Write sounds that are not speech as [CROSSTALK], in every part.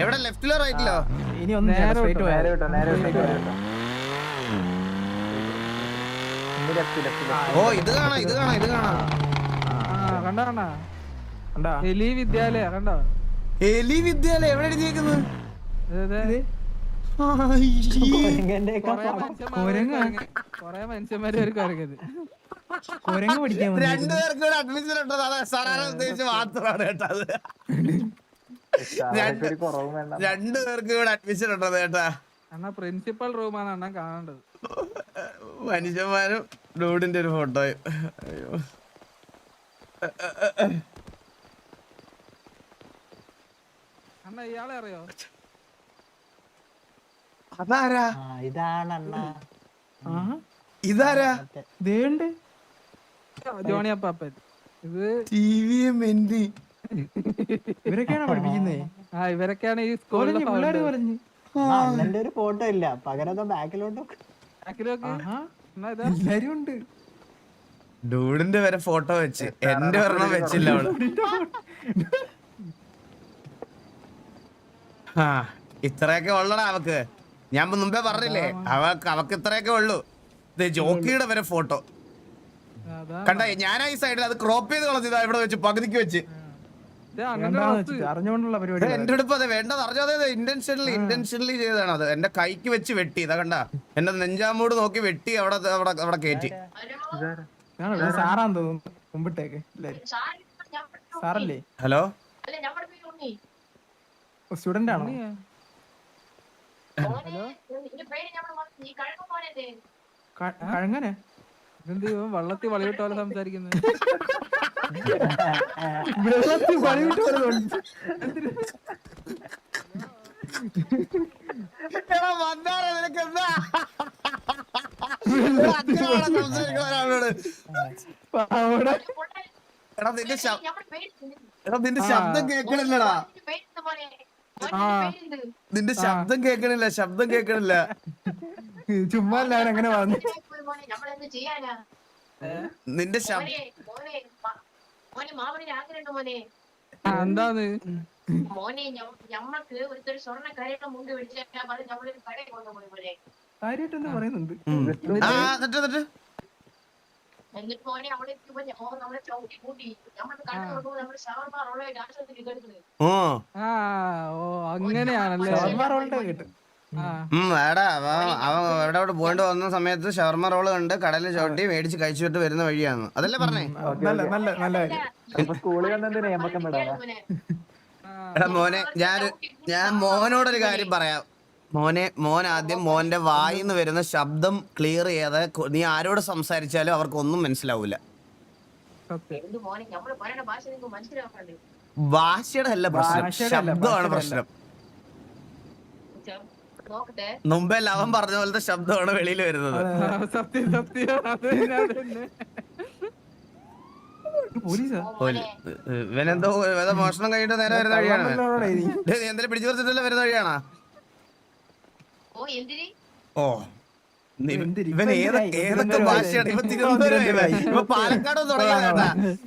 എവിടെ? ലെഫ്റ്റിലോ റൈറ്റിലോ ഇനി ഒന്ന് നേരെ വിട്ടോ, നേരെ വിട്ടോ വിട്ടോ ഓ ഇത് കാണാ ഇത് കാണാ ഇത് കാണാ. കണ്ട കണ്ട? കണ്ടാ? എലി വിദ്യാലയ കണ്ടോ? എലി വിദ്യാലയ എവിടെ എഴുതിയേക്കുന്നത്? കൊറേ മനുഷ്യന്മാര് ഒരു കുരങ്ങത്. കുരങ്ങ്. രണ്ടുപേർക്കും കൂടെ അഡ്മിഷൻ ഉണ്ടോ. സാറാണ് ഉദ്ദേശിച്ച് മാത്രമാണ് കേട്ടത് [LAUGHS] സാറൊക്കെ പേർക്ക് കൂടെ അഡ്മിഷൻ ഉണ്ടത് കേട്ടാ. അണ്ണാ പ്രിൻസിപ്പൽ റൂമാണ് അണ്ണാ കാണേണ്ടത്. മനുഷ്യന്മാരും ഡൂഡിന്റെ ഒരു ഫോട്ടോയും അയ്യോ. അണ്ണാ ഇയാളെ അറിയോ? അതാരാ? ഇതാണ് അണ്ണ. ഇതാരാ? ദേണ്ട് ജോണി അപ്പാപ്പൻ. ഇത് ടി വി മെന്റി ഇവരൊക്കെയാണോ പഠിപ്പിക്കുന്നേ? ആ ഇവരൊക്കെയാണ് ഈ സ്കൂളിൽ പിള്ളേര് പറഞ്ഞു. അണ്ണന്റെ ഒരു ഫോട്ടോ ഇല്ല. പകരം ബാക്കിലോട്ട് എല്ലാരും ഉണ്ട്. ഡൂഡിന്റെ വരെ ഫോട്ടോ വെച്ച്. എന്റെ ഒരെണ്ണം വെച്ചില്ല അവൾ. ആ ഇത്രയൊക്കെ ഉള്ളടാ അവക്ക്. ഞാൻ മുമ്പേ പറഞ്ഞില്ലേ അവക്ക് അവക്ക് ഇത്രയൊക്കെ ഉള്ളു. ദേ ജോക്കിയുടെ വരെ ഫോട്ടോ കണ്ട ഞാനാ ഈ സൈഡിൽ അത് ക്രോപ്പ് ചെയ്ത് കളഞ്ഞതാ ഇവിടെ വെച്ച് പകുതിക്ക് വെച്ച്. അറിഞ്ഞുകൊണ്ടുള്ള പരിപാടി എന്റെ അടുപ്പ് അതെ വേണ്ടത് അറിഞ്ഞാതെ ഇന്റൻഷനലി ഇന്റൻഷനലി ചെയ്തതാണ് അത്. എന്റെ കൈക്ക് വെച്ച് വെട്ടി ഇതാ കണ്ട. എന്റെ നെഞ്ചാമൂട് നോക്കി വെട്ടി അവിടെ അവിടെ അവിടെ കയറ്റി സാറാന്ന് തോന്നുന്നു മുമ്പിട്ടേക്ക് എല്ലാരും. സാറല്ലേ? ഹലോ? സ്റ്റുഡന്റ് ആണോ? ക- കഴങ്ങനെ? ഇതെന്ത് ഇവൻ വള്ളത്തിൽ വളവിട്ട പോലെ സംസാരിക്കുന്നത് വെള്ളത്തിൽ പോലെ നിനക്ക് എന്താ? അവിടെ എടാ നിന്റെ എടാ നിന്റെ ശബ്ദം കേക്കണില്ലടാ. നിന്റെ ശബ്ദം കേക്കണില്ല ശബ്ദം കേക്കണില്ല. ചുമ്മാ ഞാൻ അങ്ങനെ വന്നു നിന്റെ ശബ്ദം ആ, എന്താന്ന്? മോനെ ഞമ്മക്ക് സ്വർണ മുണ്ട് പിടിച്ചാൽ പറഞ്ഞ് നമ്മളൊരു കടയിൽ കൊണ്ടുപോയി പോലെ കാര്യമായിട്ട് എന്താ പറയുന്നുണ്ട്. ആ എന്നിട്ട് മോനെ അവിടെ എത്തിയപ്പോ ഞ- ഓ നമ്മളെ ചവിട്ടി കൂട്ടി. നമ്മൾ കണ്ടു നോക്കുമ്പോ നമ്മുടെ ഷവർമ റോളായിട്ട് ആശുപത്രി കിടക്കുന്നത് ഓ ആ ഓ അങ്ങനെയാണല്ലേ? റോളിന്റെ കേട്ടു. എടാ അവൻ എവിടെ അവിടെ പോയിട്ട് വന്ന സമയത്ത് ഷവർമ റോൾ കണ്ട് കടലിൽ ചവിട്ടി മേടിച്ച് കഴിച്ചിട്ട് വരുന്ന വഴിയാണ് അതല്ലേ പറഞ്ഞേ? എടാ മോനെ ഞാൻ ഞാൻ മോനോടൊരു കാര്യം പറയാം. മോനെ മോൻ ആദ്യം മോന്റെ വായിന്ന് വരുന്ന ശബ്ദം ക്ലിയർ ചെയ്യാതെ നീ ആരോട് സംസാരിച്ചാലും അവർക്ക് ഒന്നും മനസ്സിലാവൂല. ഭാഷയുടെ അല്ല പ്രശ്നം. ശബ്ദമാണ് പ്രശ്നം. മുമ്പേ ലവൻ പറഞ്ഞ പോലത്തെ ശബ്ദമാണ് വെളിയിൽ വരുന്നത്. സത്യം സത്യം. അത് തന്നെ അത് തന്നെ പോലീസാ? മോനെ ഇവനെന്തോ മോഷണം കഴിഞ്ഞിട്ട് നേരെ വരുന്ന വഴിയാണ്? ഡേയ്, നീ പിടിച്ചു പറിച്ചിട്ടല്ലേ വരുന്ന വഴിയാണോ? ഓ എന്തിന്? ഓ? ഇവൻ ഏതൊക്കെ ഭാഷയാണ്? ഇവ ആയി. തിരുവനന്തപുരം തിരുവനന്തപുരം ഇവ പാലക്കാട്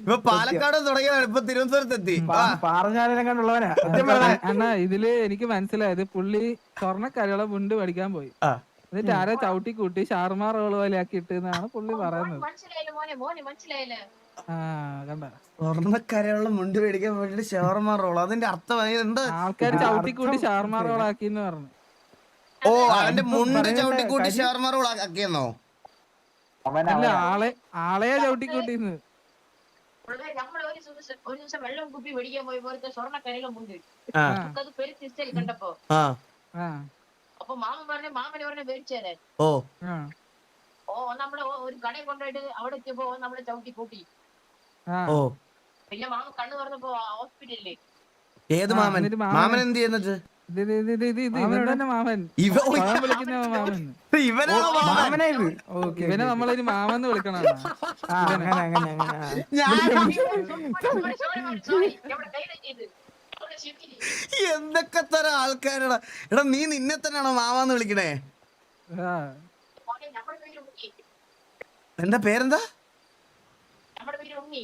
ഇവ പാലക്കാട് തുടങ്ങിയതാണ് ഇപ്പൊ തിരുവനന്തപുരത്തെത്തി. കണ്ടുള്ളവനാ. അണ്ണാ ഇതിൽ എനിക്ക് മനസ്സിലായത് പുള്ളി സ്വർണക്കരള മുണ്ട് പഠിക്കാൻ പോയി. എന്നിട്ട് ആരെ ചവിട്ടി കൂട്ടി ഷാർമാ റോൾ പോലെ ആക്കി ഇട്ടെന്നാണ് പുള്ളി പറയുന്നത് സ്വർണക്കരയുള്ള മുണ്ട് മേടിക്കാൻ വേണ്ടിട്ട് ഷവർമ റോൾ അതിന്റെ അർത്ഥം എന്താ? ആൾക്കാർ ചവിട്ടി കൂട്ടി ഷാർമാ റോൾ ആക്കി എന്ന് പറഞ്ഞു. ഓ അവന്റെ മുണ്ട് ചവിട്ടിക്കൂട്ടി ഷവർമ അല്ല ആളെ ആളെയാ ചവിട്ടി നമ്മൾ ഒരു ദിവസം ഒരു ദിവസം വെള്ളം കുപ്പി മേടിക്കാൻ പോയി പോലത്തെ സ്വർണ കരയിലും മുണ്ട് കണ്ടപ്പോ. ആ. ആ. അപ്പൊ മാമൻ പറഞ്ഞു മാമനെ പറഞ്ഞ മേടിച്ചേരെ ഓ. ഓ നമ്മൾ ഒരു കടയിൽ കൊണ്ടുപോയിട്ട് അവിടെ എത്തിയപ്പോ നമ്മളെ ചവിട്ടി കൂട്ടി ആ. ഓ. പിന്നെ മാമൻ കണ്ണു തുറന്നപ്പോ ഹോസ്പിറ്റലിൽ ഏത് മാമൻ? മാമൻ- മാമൻ എന്ത് ചെയ്യുന്നത്? ഇവനെ മാമെന്ന് വിളിക്കണം എന്തൊക്കെ തരം ആൾക്കാരടാ? എടാ നീ നിന്നെ തന്നെയാണോ മാമാന്ന് വിളിക്കണേ? എന്താ പേരെന്താ? ഉണ്ണി.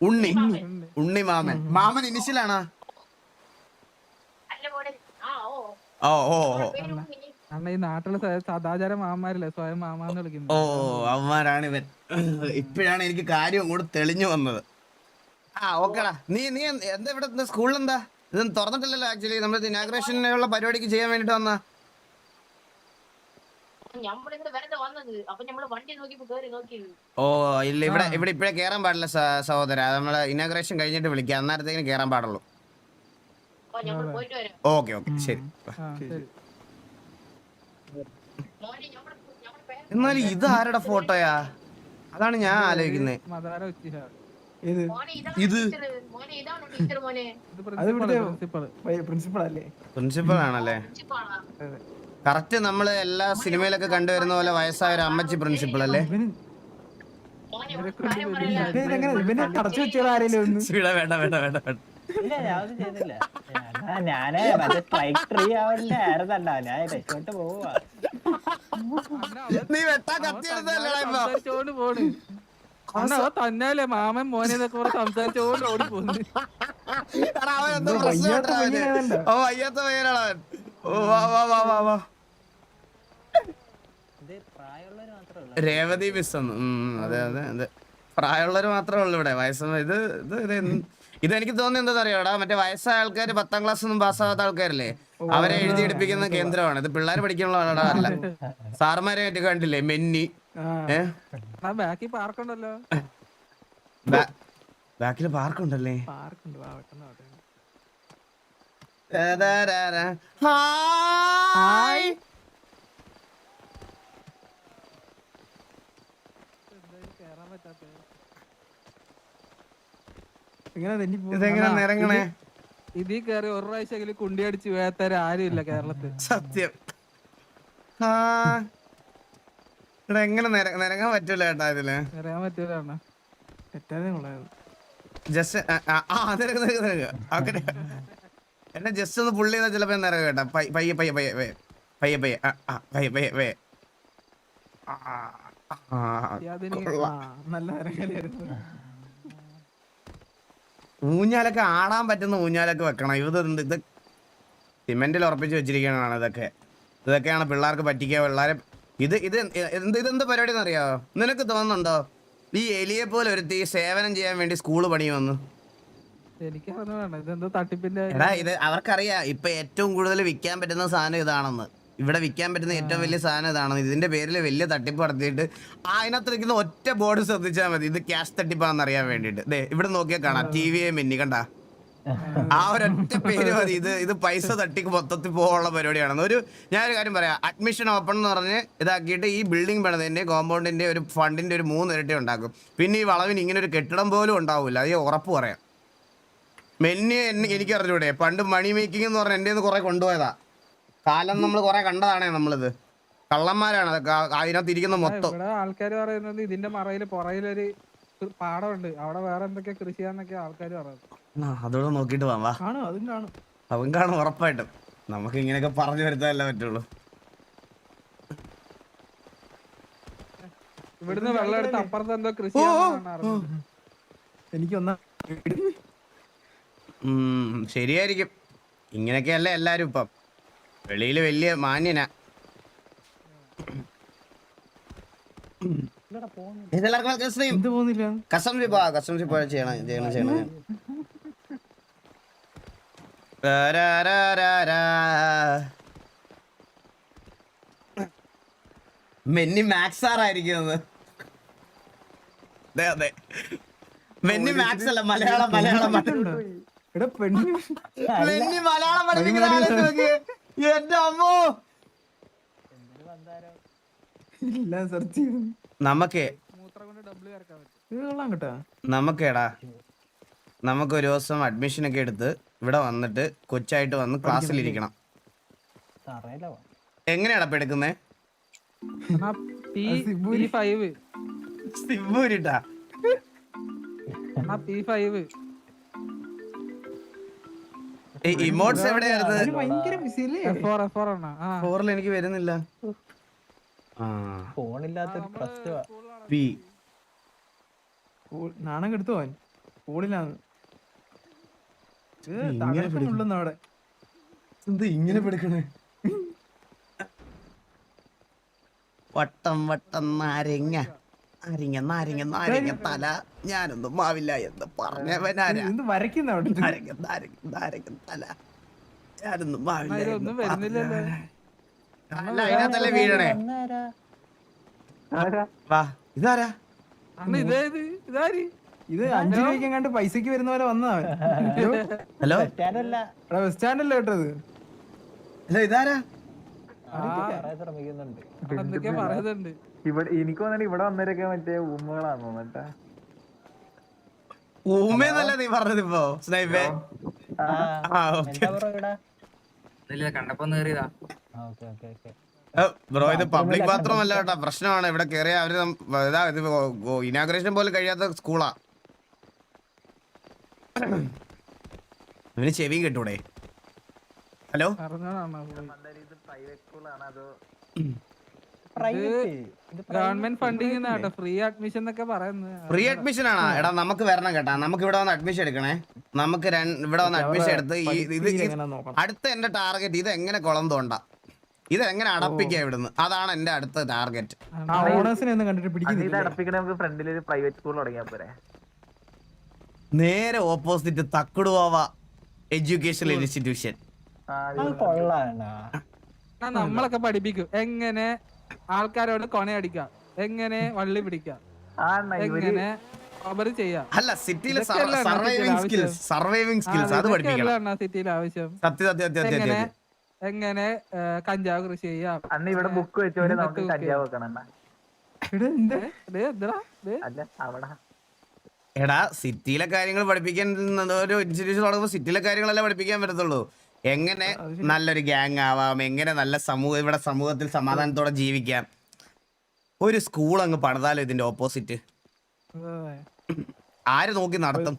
ഉണ്ണി. മാമൻ ഉണ്ണി മാമൻ. മാമൻ ഇനിഷ്യലാണോ അല്ല അവിടെ ആ ഓ ഓ. അണ്ണ ഈ നാട്ടിലെ സ- സദാചാര മാമാരില്ലേ? സ്വയം മാമാന്ന് ഓ അവന്മാരാണ് ഇവൻ. ഇപ്പോഴാണ് എനിക്ക് കാര്യം അങ്ങോട്ട് തെളിഞ്ഞു വന്നത്. ആ ഓക്കേടാ. നീ നീ എന്ത്- എന്താ ഇവിടെ സ്കൂളിൽ എന്താ ഇത് തുറന്നിട്ടില്ലല്ലോ ആക്ച്വലി നമ്മൾ ഇനാഗ്രേഷനുള്ള പരിപാടിക്ക് ചെയ്യാൻ വേണ്ടിട്ട് വന്ന. വെറുതെ വന്നത്. അപ്പൊ വണ്ടി നോക്കിയപ്പോ കേറി നോക്കിയത് ഓ ഇല്ല ഇവിടെ ഇവിടെ ഇപ്പഴേ കേറാൻ പാടില്ല സഹോദര. നമ്മൾ ഇനാഗ്രേഷൻ കഴിഞ്ഞിട്ട് വിളിക്കാം. അന്നേരത്തേക്കിന് കേറാൻ പാടുള്ളൂ അപ്പൊ ഞമ്മൾ പോയിട്ട് വരാം ഓക്കെ ഓക്കെ. ശരി. എന്നാലും ഇത് ആരുടെ ഫോട്ടോയാ? അതാണ് ഞാൻ ആലോചിക്കുന്നത് ഇത്. പ്രിൻസിപ്പൾ ആണല്ലേ? കറക്റ്റ് നമ്മൾ എല്ലാ സിനിമയിലൊക്കെ കണ്ടുവരുന്ന പോലെ വയസ്സായ ഒരു അമ്മച്ചി പ്രിൻസിപ്പൾ അല്ലേ? വേണ്ട വേണ്ട വേണ്ട വേണ്ട. ഇല്ല ഞാനൊന്നും ചെയ്തില്ല ഞാനാ- ഞാനേ മറ്റേ സ്ട്രൈക്ക് ട്രീ ഞാൻ രക്ഷോട്ട് പോവാ നീ വെട്ടാ കത്തി എടുത്തല്ലേടാ ഇപ്പൊ. സംസാരിച്ചോണ്ട് പോണ്. അണ്ണ അവ തന്നെയല്ലേ മാമൻ മോനെ എന്നൊക്കെ പറഞ്ഞ് സംസാരിച്ചോണ്ട് ഓടി പോകുന്നു വയ്യാത്ത ഓ വാ വാ വാ വാ വാ. ഇത് പ്രായമുള്ളവര് മാത്രമേ ഉള്ളൂ. രേവതി മിസ് അതെ അതെ അതെ. പ്രായമുള്ളവർ മാത്രമേ ഉള്ളൂ ഇവിടെ. വയസ്സ ഇത് ഇത് ഇത് എന്ത്- ഇത് എനിക്ക് തോന്നുന്നത് എന്താ അറിയാടാ മറ്റേ വയസ്സായ ആൾക്കാർ പത്താം ക്ലാസ് ഒന്നും പാസ്സാവാത്ത ആൾക്കാരല്ലേ? അവരെ എഴുതി എഴുതിയെടുപ്പിക്കുന്ന കേന്ദ്രമാണ്. ഇത് പിള്ളേർ പഠിക്കാനുള്ള ആളാ അല്ല സാർമാരെ മറ്റേ കണ്ടില്ലേ? മെന്നി. ബാക്കിൽ പാർക്കുണ്ട്. പെട്ടെന്ന്. ദാദാരാരാ. ഹായ് എന്തായാലും കേറാൻ പറ്റാത്തത് ഇങ്ങനെ തെന്നി പോകുന്നു. ഇതെങ്ങനെ നിരങ്ങണേ? ഇതിൽ കയറി ഒരു പ്രാവശ്യം കുണ്ടി അടിച്ച് വേത്തര ആരും ഇല്ല കേരളത്തിൽ. സത്യം. ആ. ഇവിടെ എങ്ങനെ നിര- നിരങ്ങാൻ പറ്റൂല ഏട്ടാ ഇതിൽ? നിരങ്ങാൻ പറ്റൂല ജസ്റ്റ് ആ നിരക്ക് നിരക്ക് നിരക്ക് ഓക്കെ. എന്നെ ജസ്റ്റ് ഒന്ന് പുള്ളി ചെയ്താൽ ചിലപ്പോ നിരക്ക് കേട്ടാ. പയ്യ പയ്യെ പയ്യെ പയ്യെ പയ്യെ. പയ്യെ പയ്യെ ആ, ആ, പയ്യെ പയ്യെ പയ്യെ. ആ, ആ, ആ, ആ നല്ല ഊഞ്ഞാലൊക്കെ ആടാൻ പറ്റുന്ന ഊഞ്ഞാലൊക്കെ വെക്കണം. ഇത് എന്ത് ഇത് സിമെന്റിൽ ഉറപ്പിച്ച് വെച്ചിരിക്കണതാണ് ഇതൊക്കെ. ഇതൊക്കെയാണ് പിള്ളേർക്ക് പറ്റിക്കുക. പിള്ളേരെ ഇത് ഇത് എന്ത് ഇതെന്ത് പരിപാടി എന്നറിയാമോ നിനക്ക് തോന്നുന്നുണ്ടോ? ഈ എലിയെ പോലെ ഒരുത്തി സേവനം ചെയ്യാൻ വേണ്ടി സ്കൂൾ എനിക്ക് ഇതെന്തോ തട്ടിപ്പിന്റെ എടാ ഇത് അവർക്കറിയാം. ഇപ്പൊ ഏറ്റവും കൂടുതൽ വിൽക്കാൻ പറ്റുന്ന സാധനം ഇതാണെന്ന്. ഇവിടെ വിൽക്കാൻ പറ്റുന്ന ഏറ്റവും വലിയ സാധനം ഇതാണെന്ന്. ഇതിന്റെ പേരിൽ വലിയ തട്ടിപ്പ് നടത്തിയിട്ട് അതിനകത്ത് നിൽക്കുന്ന ഒറ്റ ബോർഡ് ശ്രദ്ധിച്ചാൽ മതി. ഇത് ക്യാഷ് തട്ടിപ്പാണെന്ന് അറിയാൻ വേണ്ടിയിട്ട്. ദേ ഇവിടെ നോക്കിയാൽ കാണാം. ടി വി മിന്നി കണ്ട? ആ ഒരൊറ്റ പേര് മതി. ഇത് ഇത് പൈസ തട്ടിക്ക് മൊത്തത്തിൽ പോകാനുള്ള പരിപാടിയാണെന്ന്. ഒരു ഞാനൊരു കാര്യം പറയാം. അഡ്മിഷൻ ഓപ്പൺ എന്ന് പറഞ്ഞ് ഇതാക്കിയിട്ട് ഈ ബിൽഡിംഗ് പണിതിന്റെ കോമ്പൗണ്ടിന്റെ ഒരു ഫണ്ടിന്റെ ഒരു മൂന്ന് ഇരട്ടി ഉണ്ടാക്കും. പിന്നെ ഈ വളവിന് ഇങ്ങനെ ഒരു കെട്ടിടം പോലും ഉണ്ടാവില്ല. അത് ഉറപ്പ് പറയാം. മെന്നെ എനിക്ക് അറിഞ്ഞൂടെ പണ്ട് മണി മേക്കിംഗ് എന്ന് പറഞ്ഞ എന്റെ കുറെ കൊണ്ടുപോയതാ. കാലം നമ്മൾ കൊറേ കണ്ടതാണേ നമ്മളിത്. കള്ളന്മാരാണ് അതിനകത്ത് ഇരിക്കുന്ന മൊത്തം. ഇവിടെ ആൾക്കാർ പറയുന്നത് ഇതിന്റെ മറയിൽ പുറയിലൊരു പാടമുണ്ട്. അവിടെ വേറെ എന്തൊക്കെ കൃഷി ആൾക്കാര് ആൾക്കാർ പറയുന്നത്. ആ, അതോടെ നോക്കിട്ട് വന്നാ വാ. കാണും അതും കാണും. അവൻ കാണും ഉറപ്പായിട്ടും. നമുക്ക് ഇങ്ങനെയൊക്കെ പറഞ്ഞു വരുത്താനല്ല പറ്റുള്ളൂ. ഇവിടുന്ന് വെള്ളം എടുത്ത് അപ്പുറത്ത് എന്തോ കൃഷി എനിക്കൊന്ന അറിഞ്ഞത്. എനിക്കൊന്നാ ഉം, ശരിയായിരിക്കും. ഇങ്ങനെയൊക്കെയല്ലേ എല്ലാരും ഇപ്പം. വെളിയിൽ വലിയ മാന്യനാ. ചെയ്യണം ചെയ്യണം ചെയ്യണം. മെന്നി മാക്സ് ആറായിരിക്കും അതെ അതെ മെന്നി മാക്സ് അല്ല മലയാളം മലയാളം മലയാളം. മലയാളം നോക്കിയേ. എന്റെ അമ്മോ. ഇല്ല സെർച്ച് ചെയ്തു നമുക്കേ മൂത്രം കൊണ്ട് ഡബ്ല്യൂ ഇറക്കാൻ പറ്റും ഇത് കൊള്ളാം കേട്ടാ നമുക്കേടാ. നമുക്ക് ഒരു ദിവസം അഡ്മിഷൻ ഒക്കെ എടുത്ത് ഇവിടെ വന്നിട്ട് കൊച്ചായിട്ട് വന്ന് ക്ലാസ്സിൽ ഇരിക്കണം. എങ്ങനെയാടാ ഇപ്പൊ എടുക്കുന്നേ? സിബൂരിട്ടാ. പി ഫൈവ് ആണ് എവിടെയായിരുന്നു? ഫോറിൽ എനിക്ക് വരുന്നില്ല. ഫോണില്ലാത്തൊരു നാണം കെടുത്തു പോവാൻ അവിടെ. എന്ത് ഇങ്ങനെ പെടുക്കണേ? വട്ടം വട്ടം നാരങ്ങ. നാരങ്ങ നാരങ്ങ നാരങ്ങ തല. ഞാനൊന്നും മാവില്ല എന്ന് വരയ്ക്കുന്ന അവിടെ. നാരങ്ങ നാരങ്ങ നാരങ്ങ തല. ഞാനൊന്നും മാവില്ല. അല്ല അതിനകത്തല്ലേ വീഴണേ? വാ ഇതാരാ? ഇത് അഞ്ചു രൂപയ്ക്ക് പൈസക്ക് വരുന്ന പോലെ വന്നതാ ഹലോ? കേട്ടത്. ഹലോ ഇതാരാ? ശ്രമിക്കുന്നുണ്ട് പറയുന്നുണ്ട്? ഇവിടെ എനിക്ക് തോന്നുന്നു ഇവിടെ വന്നവരൊക്കെ മറ്റേ ഊമകളാണ് തോന്നട്ടെ ഊമേന്നല്ല നീ പറഞ്ഞത് ഇപ്പോ സ്നൈപ്പേ എന്താ ബ്രോ ഇവിടെ? ഇല്ല കണ്ടപ്പോ നേറിയതാ ഓക്കെ ഓക്കെ ഓക്കെ. ബ്രോ ഇത് പബ്ലിക് ബാത്റൂം അല്ല കേട്ടോ പ്രശ്നമാണ്. ഇവിടെ കേറിയ അവർ ഇതാ ഇത് ഇനാഗ്രേഷൻ പോലും കഴിയാത്ത സ്കൂളാ ഇവന് ചെവിയും കെട്ടൂടെ? ഹലോ? പ്രൈവറ്റ് സ്കൂളാണ് അതോ പ്രൈവറ്റ് ഗവൺമെന്റ് ഫണ്ടിങ് കേട്ടോ ഫ്രീ അഡ്മിഷൻ എന്നൊക്കെ പറയുന്നത്. ഫ്രീ അഡ്മിഷൻ ആണോ? എടാ നമുക്ക് വരണം കേട്ടാ. നമുക്ക് ഇവിടെ വന്ന് അഡ്മിഷൻ എടുക്കണേ. നമുക്ക് ഇവിടെ വന്ന് അഡ്മിഷൻ എടുത്ത് ഈ ഇത് അടുത്ത എന്റെ ടാർഗറ്റ് ഇത് എങ്ങനെ കുളം തോണ്ട? ഇത് എങ്ങനെ അടപ്പിക്കാം ഇവിടുന്ന്? അതാണ് എന്റെ അടുത്ത ടാർഗറ്റ് ആ ഓണേഴ്സിനെ കണ്ടിട്ട് അത് ഇത് പിടിക്കുന്നില്ല നമുക്ക് ഫ്രണ്ടിൽ ഒരു പ്രൈവറ്റ് സ്കൂൾ തുടങ്ങിയാ പോരെ. നേരെ ഓപ്പോസിറ്റ് തക്കുടുവാവ എഡ്യൂക്കേഷണൽ ഇൻസ്റ്റിറ്റ്യൂഷൻ നമ്മളൊക്കെ പഠിപ്പിക്കും. എങ്ങനെ ആൾക്കാരോട് കൊണയടിക്കാം എങ്ങനെ വള്ളി പിടിക്കാം? എങ്ങനെ അല്ല സിറ്റിയിലെ സർവൈവിംഗ് സ്കിൽസ് സർവൈവിംഗ് സ്കിൽസ് അത് പഠിപ്പിക്കണം. സിറ്റിയിൽ ആവശ്യം? സത്യ സത്യ സത്യ സത്യ എങ്ങനെ എങ്ങനെ കഞ്ചാവ് കൃഷി ചെയ്യാം? അന്ന് ഇവിടെ ബുക്ക് വെച്ചവരെ നമുക്ക് ഇതൊക്കെ കഞ്ചാവ് വെക്കണം എടാ സിറ്റിയിലെ കാര്യങ്ങൾ പഠിപ്പിക്കാൻ ഒരു ഇൻസ്റ്റിറ്റ്യൂഷൻ തുടങ്ങുമ്പോൾ സിറ്റിയിലെ കാര്യങ്ങളല്ലേ പഠിപ്പിക്കാൻ പറ്റത്തുള്ളൂ. എങ്ങനെ നല്ലൊരു ഗ്യാങ് ആവാം എങ്ങനെ നല്ല സമൂഹം ഇവിടെ സമൂഹത്തിൽ സമാധാനത്തോടെ ജീവിക്കാം. ഒരു സ്കൂൾ അങ്ങ് പണിതാലോ ഇതിന്റെ ഓപ്പോസിറ്റ്. ആര് നോക്കി നടത്തും?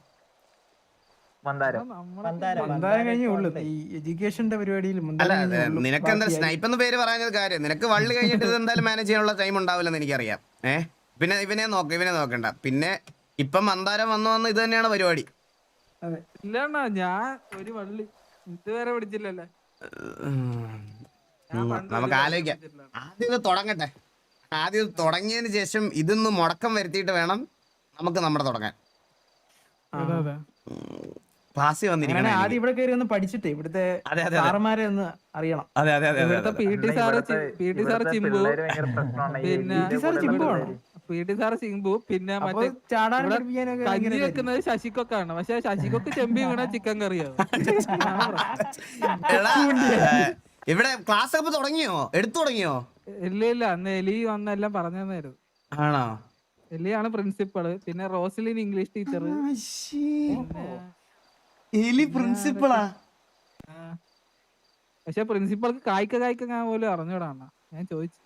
നിനക്ക് എന്താ സ്നൈപ്പ് എന്ന് പേര് പറയുന്നത് കാര്യം നിനക്ക് വള്ളി കഴിഞ്ഞിട്ട് ഇത് എന്തായാലും മാനേജ് ചെയ്യാനുള്ള ടൈം ഉണ്ടാവില്ലെന്ന് എനിക്കറിയാം. ഏഹ് പിന്നെ ഇവനെ നോക്ക ഇവനെ നോക്കണ്ട. പിന്നെ ഇപ്പം മന്ദാരം വന്നു വന്ന് ഇത് തന്നെയാണ് പരിപാടി. അതെ. ഇല്ലണ്ണാ ഞാൻ ഒരു വള്ളി ഇതുവരെ പിടിച്ചില്ലല്ലേ? നമുക്ക് ആലോചിക്കാം. ആദ്യം ഇത് തുടങ്ങട്ടെ. ആദ്യം ഇത് തുടങ്ങിയതിന് ശേഷം ഇതൊന്ന് മുടക്കം വരുത്തിയിട്ട് വേണം നമുക്ക് നമ്മുടെ തുടങ്ങാൻ. വന്നിരിക്കണം ആദ്യം ഇവിടെ കയറി ഒന്ന് പഠിച്ചിട്ടേ ഇവിടുത്തെ സാറന്മാരെ ഒന്ന് അറിയണം. അതെ അതെ അതെ അതെ ഇവിടുത്തെ P T sir P T sir Chimbu പിന്നെ സാറ് ചിമ്പു ആണോ? പി സാർ സിംബു പിന്നെ മറ്റേ കഞ്ഞി വെക്കുന്നത് ശശികൊക്കാണ് പക്ഷെ ശശികൊക്ക് ചെമ്പി വീണ ചിക്കൻ കറിയാണ് ഇവിടെ ക്ലാസ് ഒക്കെ തുടങ്ങിയോ? എടുത്തു തുടങ്ങിയോ? ഇല്ല ഇല്ല. അന്ന് എലി വന്നെല്ലാം പറഞ്ഞു തന്നായിരുന്നു ആണോ? എലിയാണ് പ്രിൻസിപ്പൾ പിന്നെ റോസലിൻ ഇംഗ്ലീഷ് ടീച്ചർ എലി പ്രിൻസിപ്പളാ പക്ഷെ പ്രിൻസിപ്പൾക്ക് കായ്ക്ക കായ്ക്ക ഞാൻ പോലും അറിഞ്ഞൂടാ ഞാൻ ചോദിച്ചു.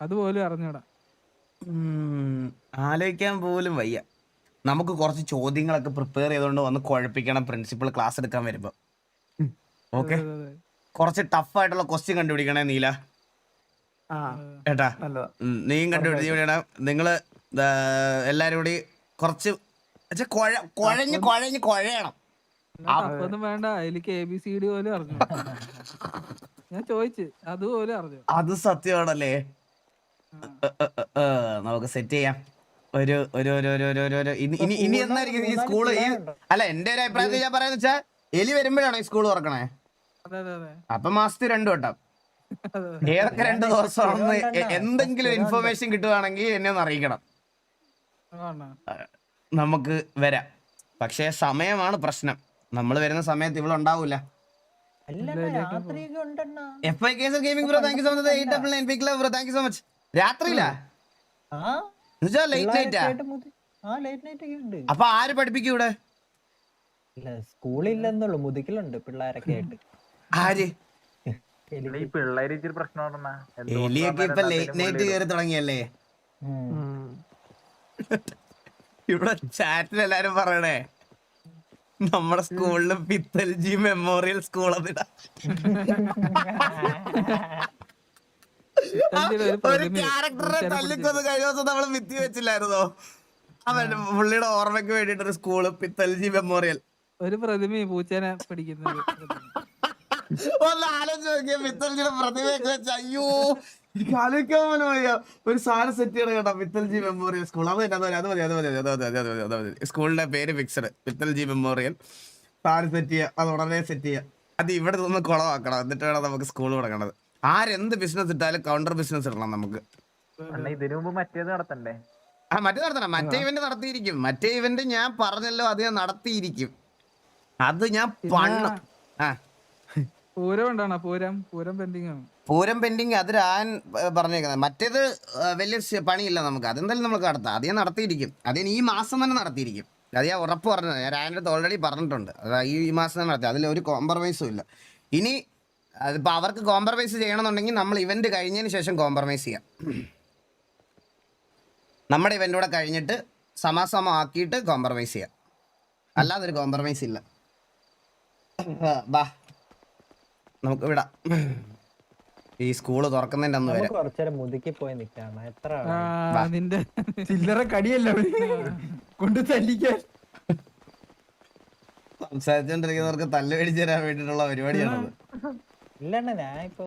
അതുപോലും അറിഞ്ഞൂടാ. ഉം, ആലോചിക്കാൻ പോലും വയ്യ. നമുക്ക് കുറച്ച് ചോദ്യങ്ങളൊക്കെ പ്രിപ്പയർ ചെയ്തുകൊണ്ട് വന്ന് കുഴപ്പിക്കണം പ്രിൻസിപ്പൾ ക്ലാസ് എടുക്കാൻ വരുമ്പോ. ഓക്കെ അതെ, അതെ. കുറച്ച് ടഫ് ആയിട്ടുള്ള ക്വസ്റ്റ്യൻ കണ്ടുപിടിക്കണേ നീല. ആ ഏട്ടാ നല്ലതാ. ഉം, നീയും കണ്ടുപിടിക്കണം നിങ്ങൾ ദാ, എല്ലാരും കൂടി കുറച്ച് ച്ചാ കുഴ- കുഴഞ്ഞ് കുഴഞ്ഞ് കുഴയണം. വേണ്ട അതിലേക്ക് എ ബി സി ഡി പോലും അറിഞ്ഞു? [LAUGHS] ഞാൻ ചോദിച്ചു അതുപോലും അറിഞ്ഞു? അത് സത്യമാണല്ലേ? നമുക്ക് സെറ്റ് ചെയ്യാം. ഒരു ഒരു ഒരു ഒരു ഒരു ഒരു ഇനി ഇനി ഇനി എന്നായിരിക്കും ഈ സ്കൂൾ? ഈ അല്ല എന്റെ ഒരു അഭിപ്രായത്തിൽ ഞാൻ പറയാന്ന് വെച്ചാ എലി വരുമ്പോഴാണോ ഈ സ്കൂൾ തുറക്കണേ? അപ്പൊ മാസത്തിൽ രണ്ടു വട്ടം. ഏതൊക്കെ രണ്ട് ദിവസമാണെന്ന് എ- എന്തെങ്കിലും ഇൻഫർമേഷൻ കിട്ടുവാണെങ്കിൽ എന്നെ ഒന്ന് അറിയിക്കണം. നമുക്ക് വരാം. പക്ഷേ സമയമാണ് പ്രശ്നം. നമ്മൾ വരുന്ന സമയത്ത് ഇവിടെ ഉണ്ടാവൂല. F I case gaming bro thank you so much eight double nine pic love bro thank you so much രാത്രിയിലാ? ആ. എന്നുവെച്ചാ ലേറ്റ് നൈറ്റാ പിള്ളേരൊക്കെ ആയിട്ട് മുതി- ആ ലേറ്റ് നൈറ്റ് ഒക്കെ ഉണ്ട്. അപ്പൊ ആര് പഠിപ്പിക്കും ഇവിടെ? സ്കൂളില്ലെന്നുള്ളു. മുതുക്കിലുണ്ട് പിള്ളേരൊക്കെ ആയിട്ട്. ആര്? എലിയൊക്കെ ഇപ്പൊ ലേറ്റ് നൈറ്റ് കയറി തുടങ്ങിയല്ലേ. [LAUGHS] ഇവിടെ ചാറ്റിൽ എല്ലാരും പറയണേ. നമ്മുടെ സ്കൂളിൽ പിത്തൽജി മെമ്മോറിയൽ സ്കൂൾ അതിടാ ഒരു ക്യാരക്ടറെ തല്ലിക്കൊന്ന് കഴിഞ്ഞ ദിവസം നമ്മൾ ഭിത്തി വെച്ചില്ലായിരുന്നോ? അവൻ പുള്ളിയുടെ ഓർമ്മയ്ക്ക് വേണ്ടിട്ട് ഒരു സ്കൂൾ പിത്തൽജി മെമ്മോറിയൽ ഒരു പ്രതിമ പൂച്ചേനെ പിടിക്കുന്നത്. ഒന്ന് ആലോചിച്ച് നോക്കിയ പിത്തൽജിയുടെ പ്രതിമയൊക്കെ വെച്ച് അയ്യോ എനിക്ക് ആലോചിക്കാൻ പോലും വയ്യ. ഒരു സാധനം സെറ്റ് ചെയ്യണം കേട്ടോ പിത്തൽജി മെമ്മോറിയൽ സ്കൂൾ അത് തന്നെ അത് മതി അത് മതി അത് മതി അത് മതി അത് മതി. സ്കൂളിന്റെ പേര് ഫിക്സഡ് പിത്തൽജി മെമ്മോറിയൽ സാധനം സെറ്റ് ചെയ്യുക അത് ഉടനെ സെറ്റ് ചെയ്യുക. അത് ഇവിടെ നിന്ന് കുളമാക്കണം എന്നിട്ട് വേണം നമുക്ക് സ്കൂൾ തുടങ്ങണത്. ആരെന്ത് ബിസിനസ് ഇട്ടാലും കൗണ്ടർ ബിസിനസ് ഇടണം നമുക്ക്. ഇതിനു മുമ്പ് മറ്റേത് നടത്തണ്ടേ? ആ മറ്റേ നടത്തണം. മറ്റേ ഇവന്റ് നടത്തിയിരിക്കും. മറ്റേ ഇവന്റ് ഞാൻ പറഞ്ഞല്ലോ അത് ഞാൻ നടത്തിയിരിക്കും. അത് ഞാൻ പണ്ണ ആ. പൂരം ഉണ്ടാണോ പൂരം? പൂരം പെൻഡിങ് ആണ്. പൂരം പെൻഡിങ് അത് ഞാൻ പറഞ്ഞേക്കുന്നത്. മറ്റേത് വലിയ പണിയില്ല നമുക്ക്. അതെന്തായാലും നമുക്ക് നടത്താം. അത് ഞാൻ നടത്തിയിരിക്കും. അത് ഈ മാസം തന്നെ നടത്തിയിരിക്കും. അത് ഞാൻ ഉറപ്പ് പറഞ്ഞത്. ഞാൻ രായന്റെ അടുത്ത് ഓൾറെഡി പറഞ്ഞിട്ടുണ്ട്. അത് ഈ ഈ മാസം തന്നെ നടത്തി. അതിൽ ഒരു കോംപ്രമൈസും ഇല്ല. ഇനി അതിപ്പോൾ അവർക്ക് കോംപ്രമൈസ് ചെയ്യണമെന്നുണ്ടെങ്കിൽ നമ്മൾ ഇവന്റ് കഴിഞ്ഞതിന് ശേഷം കോംപ്രമൈസ് ചെയ്യാം. നമ്മുടെ ഇവന്റ് കൂടെ കഴിഞ്ഞിട്ട് സമാസമം ആക്കിയിട്ട് കോംപ്രമൈസ് ചെയ്യാം. അല്ലാതെ ഒരു കോംപ്രമൈസ് ഇല്ല. ബാ. നമുക്ക് വിടാം. ഈ സ്കൂൾ തുറക്കുന്നതിന്റെ അന്ന് വരെ. നമുക്ക് കുറച്ചേരം മുതുക്കി പോയി എത്ര ആ, നിന്റെ ചില്ലറ കടിയല്ല കൊണ്ട് തല്ലിക്കാൻ. സംസാരിച്ചോണ്ടിരിക്കുന്നവർക്ക് തല്ലുപിടിച്ചു തരാൻ വേണ്ടിയിട്ടുള്ള പരിപാടിയാണത്. ഇല്ലണ്ണ ഞാൻ ഇപ്പൊ